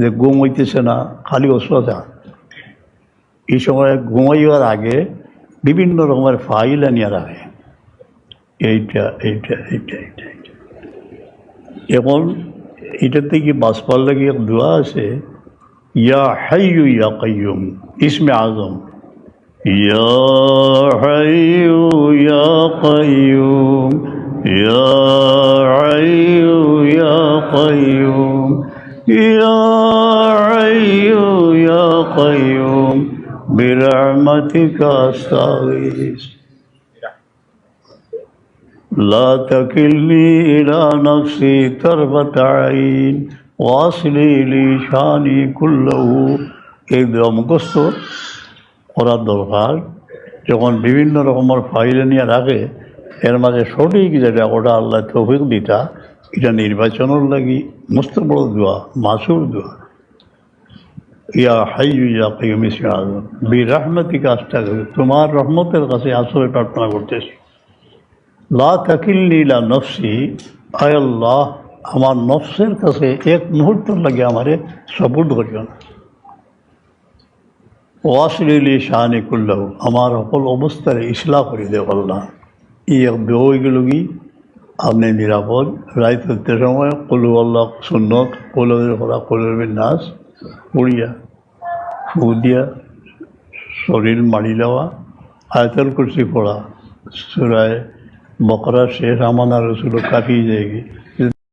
যে ঘুম হইতেছে না, খালি অসুবিধা এই সময় ঘুমাইবার আগে বিভিন্ন রকমের ফাইল আনিয়া এইটা এইটা এইটা এইটা এইটা। এখন এটার থেকে বাঁচবার লাগে এক দোয়া আছে, ইয়া হাইয়ু ইয়া কাইয়ুম, ইসমে আজম। ইয়া হাইয়ু ইয়া কাইয়ুম, ইয়া হাইয়ু ইয়া কাইয়ুম। ইয়া হাইয়ু ইয়া কাইয়ুম برحمتك أستغيث لا تكلني إلى نفسي طرفة عين واصلي لي شاني كله এই দেওয়া মুখস্থ করার দরকার যখন বিভিন্ন রকমের ফাইলে নিয়ে রাখে এর মাঝে সঠিক যেটা ওটা আল্লাহ তৌফিক দিতা এটা নির্বাচনের লাগি মস্ত বড় দোয়া, মাসুর দোয়া। ইয়া হাইয়ু, ইয়া কাইয়ুম, ইসমে আজম বি রাহমাতিকা আস্তাগফির। তোমার রহমতের কাছে আশ্রয় প্রার্থনা করতেছি। লা তাকিলনি ইলা নফসি। আয় আল্লাহ, আমার নফসের কাছে এক মুহূর্ত লাগে আমারে সবুর করিও না। ওয়াসলিলি শাহানি কুল্লাহ। আমার সকল অবস্থার ইসলাহ করে দেব আল্লাহ। ই এক বইগুলো কি আপনি নিরাপদ। রায় ফেলতে সময় কলু আল্লাহ সুন্নত কলবের করা কলবের নাচ পড়িয়া ফু দিয়া শরীর মারি দেওয়া আয়তল কুর্সি পড়া। সুরায় বকরা শেষ আমানা রসুল কাটিয়ে যায়গি।